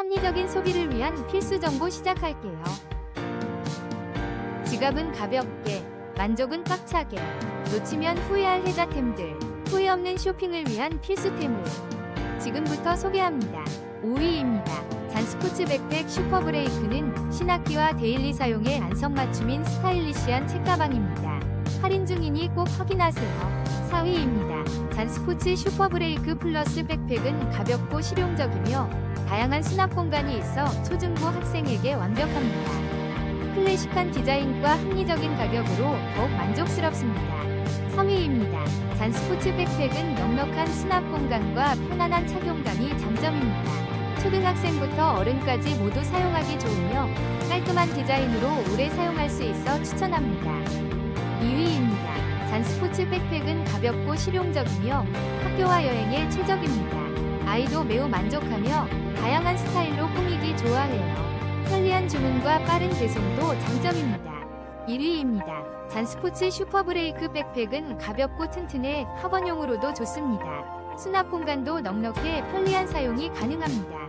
합리적인 소비를 위한 필수 정보 시작할게요. 지갑은 가볍게, 만족은 꽉차게, 놓치면 후회할 혜자템들, 후회 없는 쇼핑을 위한 필수템을 지금부터 소개합니다. 5위입니다. 잔스포츠 백팩 슈퍼브레이크는 신학기와 데일리 사용에 안성맞춤인 스타일리시한 책가방입니다. 할인 중이니 꼭 확인하세요. 4위입니다. 잔스포츠 슈퍼브레이크 플러스 백팩은 가볍고 실용적이며 다양한 수납 공간이 있어 초중고 학생에게 완벽합니다. 클래식한 디자인과 합리적인 가격으로 더욱 만족스럽습니다. 3위입니다. 잔스포츠 백팩은 넉넉한 수납 공간과 편안한 착용감이 장점입니다. 초등학생부터 어른까지 모두 사용하기 좋으며 깔끔한 디자인으로 오래 사용할 수 있어 추천합니다. 2위입니다. 잔 스포츠 백팩은 가볍고 실용적이며 학교와 여행에 최적입니다. 아이도 매우 만족하며 다양한 스타일로 꾸미기 좋아해요. 편리한 주문과 빠른 배송도 장점입니다. 1위입니다. 잔스포츠 슈퍼브레이크 백팩은 가볍고 튼튼해 학원용으로도 좋습니다. 수납 공간도 넉넉해 편리한 사용이 가능합니다.